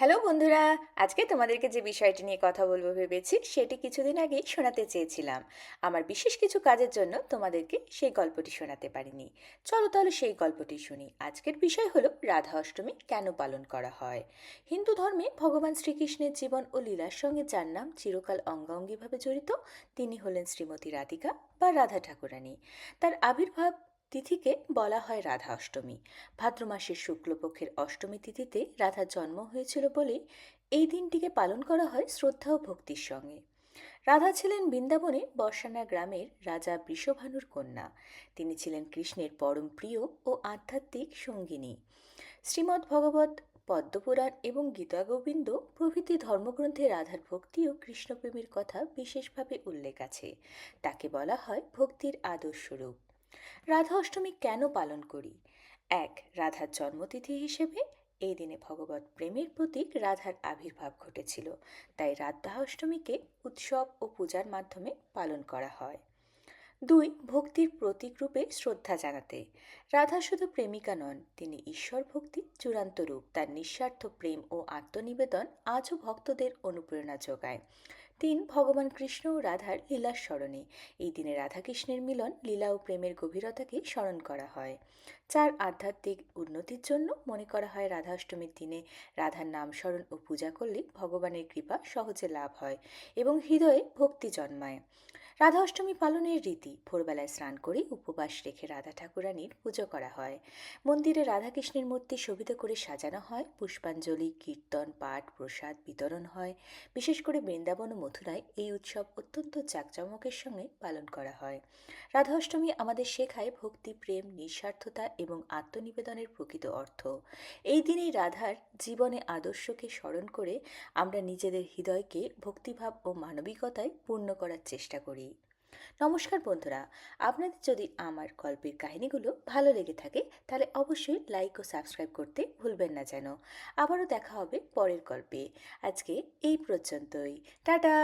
Hello বন্ধুরা, আজকে তোমাদেরকে যে বিষয়টি নিয়ে কথা বলব ভেবেছি, সেটি কিছুদিন আগেই শোনাতে চেয়েছিলাম। আমার বিশেষ কিছু কাজের জন্য তোমাদেরকে সেই গল্পটি শোনাতে পারিনি। চলো তাহলে সেই গল্পটি শুনি। আজকের বিষয় হলো, রাধা অষ্টমী কেন পালন করা হয়? হিন্দু ধর্মে ভগবান শ্রীকৃষ্ণের জীবন ও লীলার সঙ্গে যার নাম চিরকাল অঙ্গাঙ্গিভাবে জড়িত, তিনি হলেন শ্রীমতী রাধিকা বা রাধা ঠাকুরানী। তার আবির্ভাব তিথিকে বলা হয় রাধা অষ্টমী। ভাদ্র মাসের শুক্লপক্ষের অষ্টমী তিথিতে রাধার জন্ম হয়েছিল বলে এই দিনটিকে পালন করা হয় শ্রদ্ধা ও ভক্তির সঙ্গে। রাধা ছিলেন বৃন্দাবনে বর্ষানা গ্রামের রাজা বৃষভানুর কন্যা। তিনি ছিলেন কৃষ্ণের পরম প্রিয় ও আধ্যাত্মিক সঙ্গিনী। শ্রীমদ্ ভগবত পদ্মপুরাণ এবং গীতাগোবিন্দ প্রভৃতি ধর্মগ্রন্থে রাধার ভক্তি ও কৃষ্ণপ্রেমের কথা বিশেষভাবে উল্লেখ আছে। তাকে বলা হয় ভক্তির আদর্শরূপ। রাধা অষ্টমী কেন পালন করি? এক, রাধার জন্মতিথি হিসেবে এই দিনে ভগবত প্রেমের প্রতীক রাধার আবির্ভাব ঘটেছিল, তাই রাধা অষ্টমীকে উৎসব ও পূজার মাধ্যমে পালন করা হয়। দুই, ভক্তির প্রতীক রূপে শ্রদ্ধা জানাতে। রাধা শুধু প্রেমিকা নন, তিনি ঈশ্বর ভক্তি চূড়ান্ত রূপ, তার নিঃস্বার্থ প্রেম ও আত্মনিবেদন আজও ভক্তদের অনুপ্রেরণা যোগায়। তিন, ভগবান কৃষ্ণ ও রাধার লীলার স্মরণে। এই দিনে রাধাকৃষ্ণের মিলন, লীলা ও প্রেমের গভীরতাকে স্মরণ করা হয়। চার, আধ্যাত্মিক উন্নতির জন্য মনে করা হয় রাধা অষ্টমীর দিনে রাধার নাম স্মরণ ও পূজা করলে ভগবানের কৃপা সহজে লাভ হয় এবং হৃদয়ে ভক্তি জন্মায়। রাধা অষ্টমী পালনের রীতি, ভোরবেলায় স্নান করে উপবাস রেখে রাধা ঠাকুরানীর পুজো করা হয়। মন্দিরে রাধাকৃষ্ণের মূর্তি শোভিত করে সাজানো হয়, পুষ্পাঞ্জলি, কীর্তন, পাঠ, প্রসাদ বিতরণ হয়। বিশেষ করে বৃন্দাবন ও মথুরায় এই উৎসব অত্যন্ত জাঁকজমকের সঙ্গে পালন করা হয়। রাধা অষ্টমী আমাদের শেখায় ভক্তি, প্রেম, নিঃস্বার্থতা এবং আত্মনিবেদনের প্রকৃত অর্থ। এই দিনেই রাধার জীবনে আদর্শকে স্মরণ করে আমরা নিজেদের হৃদয়কে ভক্তিভাব ও মানবিকতায় পূর্ণ করার চেষ্টা করি। নমস্কার বন্ধুরা, আপনাদের যদি আমার গল্পের কাহিনীগুলো ভালো লেগে থাকে, তাহলে অবশ্যই লাইক ও সাবস্ক্রাইব করতে ভুলবেন না যেন। আবারও দেখা হবে পরের গল্পে। আজকে এই পর্যন্তই। টাটা!